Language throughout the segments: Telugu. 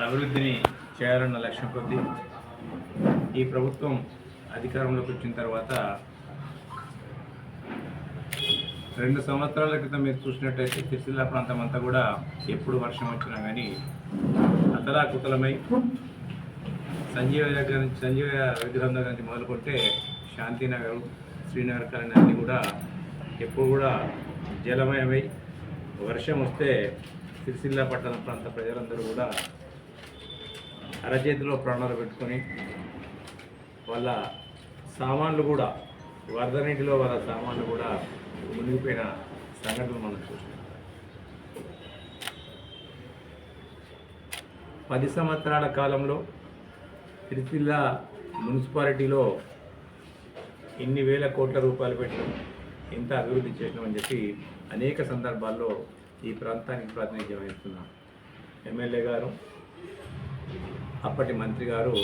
అభివృద్ధిని చేయాలన్న లక్ష్యం కొద్దీ ఈ ప్రభుత్వం అధికారంలోకి వచ్చిన తర్వాత రెండు సంవత్సరాల క్రితం మీరు చూసినట్టయితే సిరిసిల్ల ప్రాంతం అంతా కూడా ఎప్పుడు వర్షం వచ్చినా కానీ అతలాకుతలమై సంజీవ దగ్గర నుంచి సంజీవ విగ్రహం దగ్గర నుంచి మొదలుకొంటే శాంతినగర్ శ్రీనగర్ కాలనీ అన్నీ కూడా ఎప్పుడు కూడా జలమయమై వర్షం వస్తే సిరిసిల్ల పట్టణ ప్రాంత ప్రజలందరూ కూడా అరచేతిలో ప్రాణాలు పెట్టుకొని వాళ్ళ సామాన్లు కూడా వరద నీటిలో వాళ్ళ సామాన్లు కూడా మునిగిపోయిన సంఘటనలు మనం చూస్తున్నాం. పది సంవత్సరాల కాలంలో సిరిసిల్ల మున్సిపాలిటీలో ఇన్ని వేల కోట్ల రూపాయలు పెట్టి ఇంత అభివృద్ధి చేసినామని చెప్పి అనేక సందర్భాల్లో ఈ ప్రాంతానికి ప్రాతినిధ్యం వహిస్తున్నాం ఎమ్మెల్యే గారు అప్పటి మంత్రి గారు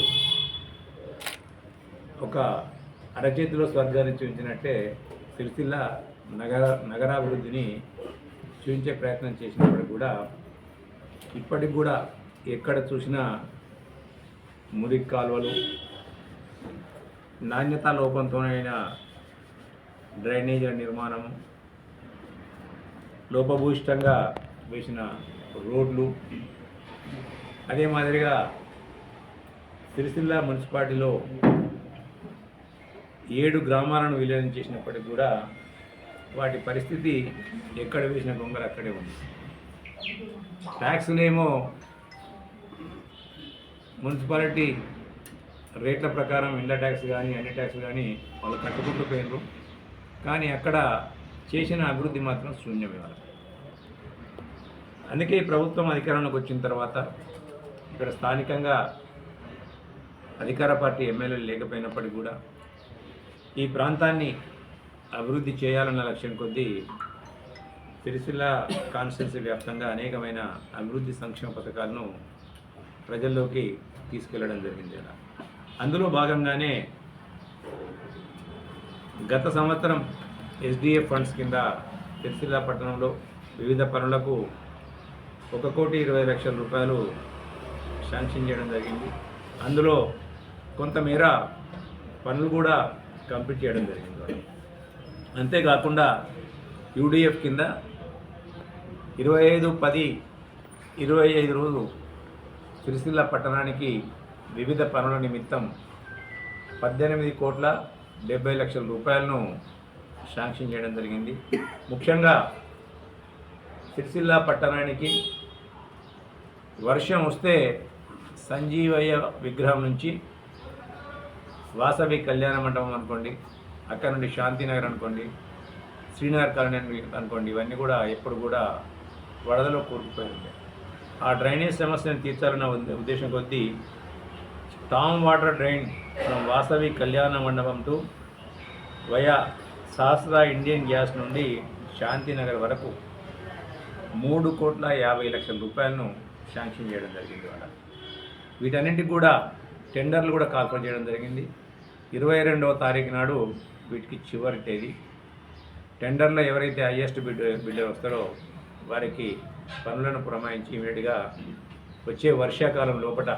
ఒక అరచేతిలో స్వర్గాన్ని చూపించినట్టే సిరిసిల్ల నగర నగరాభివృద్ధిని చూపించే ప్రయత్నం చేసినప్పుడు కూడా ఇప్పటికి కూడా ఎక్కడ చూసినా మురికి కాలువలు నాణ్యత లోపంతోనైన డ్రైనేజీల నిర్మాణం లోపభూయిష్టంగా వేసిన రోడ్లు అదే మాదిరిగా సిరిసిల్ల మున్సిపాలిటీలో ఏడు గ్రామాలను విలీనం చేసినప్పటికి కూడా వాటి పరిస్థితి ఎక్కడ వేసిన గొంగలు అక్కడే ఉంది. ట్యాక్స్నేమో మున్సిపాలిటీ రేట్ల ప్రకారం ఇళ్ళ ట్యాక్స్ కానీ అన్ని ట్యాక్స్ కానీ వాళ్ళు కట్టుకుంటూ పోయినరు కానీ అక్కడ చేసిన అభివృద్ధి మాత్రం శూన్యమే అందుకే ప్రభుత్వం అధికారంలోకి వచ్చిన తర్వాత ఇక్కడ స్థానికంగా అధికార పార్టీ ఎమ్మెల్యేలు లేకపోయినప్పటికీ కూడా ఈ ప్రాంతాన్ని అభివృద్ధి చేయాలన్న లక్ష్యం కొద్దీ సిరిసిల్ల కాన్స్టిట్యున్సీ వ్యాప్తంగా అనేకమైన అభివృద్ధి సంక్షేమ పథకాలను ప్రజల్లోకి తీసుకెళ్ళడం జరిగింది అలా. అందులో భాగంగానే గత సంవత్సరం ఎస్డిఎఫ్ ఫండ్స్ కింద సిరిసిల్ల పట్టణంలో వివిధ పనులకు ఒక కోటి ఇరవై లక్షల రూపాయలు శాంక్షన్ చేయడం జరిగింది. అందులో కొంతమేర పనులు కూడా కంప్లీట్ చేయడం జరిగింది. అంతేకాకుండా యూడిఎఫ్ కింద ఇరవై ఐదు పది ఇరవై ఐదు రోజు సిరిసిల్ల పట్టణానికి వివిధ పనుల నిమిత్తం పద్దెనిమిది కోట్ల డెబ్బై లక్షల రూపాయలను శాంక్షన్ చేయడం జరిగింది. ముఖ్యంగా సిరిసిల్ల పట్టణానికి వర్షం వస్తే సంజీవయ్య విగ్రహం నుంచి వాసవి కళ్యాణ మండపం అనుకోండి అక్కడ నుండి శాంతినగర్ అనుకోండి శ్రీనగర్ కాలనీ అనుకోండి ఇవన్నీ కూడా ఎప్పుడు కూడా వరదలో కూరుకుపోయి ఉంటాయి ఆ డ్రైనేజ్ సమస్యను తీర్చాలన్న ఉద్దేశం కొద్దీ storm water drain from Vasavi Kalyana Mandapam to via Sahasra Indian gas నుండి శాంతినగర్ వరకు మూడు కోట్ల యాభై లక్షల రూపాయలను శాంక్షన్ చేయడం జరిగింది వాళ్ళ వీటన్నింటికి కూడా టెండర్లు కూడా కాల్ఫర్ చేయడం జరిగింది. ఇరవై రెండవ తారీఖు నాడు వీటికి చివరి తేదీ. టెండర్లో ఎవరైతే హయ్యెస్ట్ బిడ్ బిడ్డర్ వస్తారో వారికి పనులను పురమాయించి ఇమీడియట్గా వచ్చే వర్షాకాలం లోపల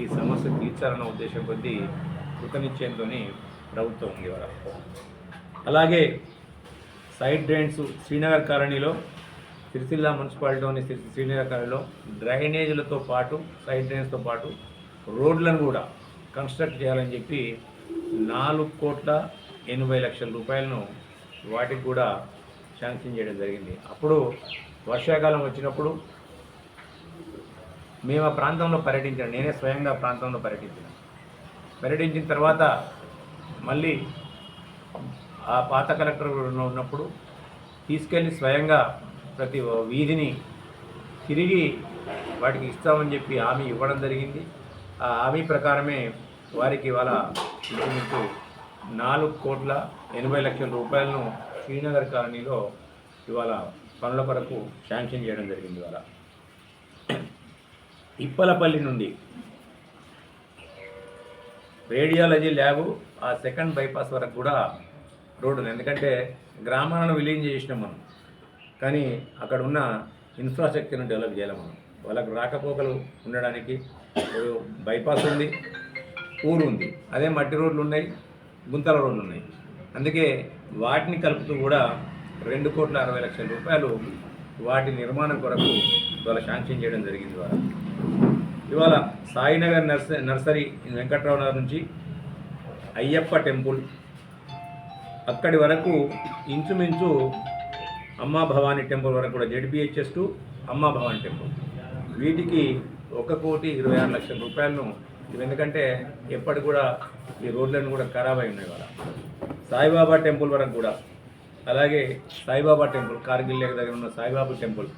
ఈ సమస్య తీర్చాలన్న ఉద్దేశం కొద్దీ కృతనిశ్చయంతోని ప్రభుత్వం ఉంది ఇవాళ అలాగే సైడ్ డ్రైన్స్ శ్రీనగర్ కాలనీలో సిరిసిల్ల మున్సిపాలిటీలోని శ్రీనగర్ కాలనీలో డ్రైనేజీలతో పాటు సైడ్ డ్రైన్స్తో పాటు రోడ్లను కూడా కన్స్ట్రక్ట్ చేయాలని చెప్పి నాలుగు కోట్ల ఎనభై లక్షల రూపాయలను వాటికి కూడా శాంక్షన్ చేయడం జరిగింది. అప్పుడు వర్షాకాలం వచ్చినప్పుడు మేము ఆ ప్రాంతంలో పర్యటించాను నేనే స్వయంగా ఆ ప్రాంతంలో పర్యటించాను. పర్యటించిన తర్వాత మళ్ళీ ఆ పాత కలెక్టర్ ఉన్నప్పుడు తీసుకెళ్ళి స్వయంగా ప్రతి వీధిని తిరిగి వాటికి ఇస్తామని చెప్పి హామీ ఇవ్వడం జరిగింది. ఆ హామీ ప్రకారమే వారికి ఇవాళ ఇంచుమించు నాలుగు కోట్ల ఎనభై లక్షల రూపాయలను శ్రీనగర్ కాలనీలో ఇవాళ పనుల కొరకు శాంక్షన్ చేయడం జరిగింది ఇవాళ. ఇప్పలపల్లి నుండి రేడియాలజీ ల్యాబ్ ఆ సెకండ్ బైపాస్ వరకు కూడా రోడ్డు ఎందుకంటే గ్రామాలను విలీనం చేసినాం మనం. కానీ అక్కడ ఉన్న ఇన్ఫ్రాస్ట్రక్చర్ను డెవలప్ చేయాలి మనం. వాళ్ళకు రాకపోకలు ఉండడానికి బైపాస్ ఉంది ఊరు ఉంది. అదే మట్టి రోడ్లు ఉన్నాయి గుంతల రోడ్లు ఉన్నాయి. అందుకే వాటిని కలుపుతూ కూడా రెండు కోట్ల అరవై లక్షల రూపాయలు వాటి నిర్మాణం కొరకు ఇవాళ శాంక్షన్ చేయడం జరిగింది ద్వారా ఇవాళ సాయినగర్ నర్స నర్సరీ వెంకట్రావు నగర్ నుంచి అయ్యప్ప టెంపుల్. అక్కడి వరకు ఇంచుమించు అమ్మా భవానీ టెంపుల్ వరకు కూడా జెడ్బిహెచ్ఎస్ టు అమ్మా భవానీ టెంపుల్. వీటికి ఒక కోటి ఇరవై ఆరు లక్షల రూపాయలను ఇవి ఎందుకంటే ఎప్పటి కూడా ఈ రోడ్లను కూడా ఖరాబ్ అయి ఉన్నాయి వాళ్ళ సాయిబాబా టెంపుల్ వరకు కూడా. అలాగే సాయిబాబా టెంపుల్ కార్గిల్ లేక దగ్గర ఉన్న సాయిబాబా టెంపుల్.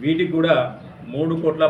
వీటికి కూడా మూడు కోట్ల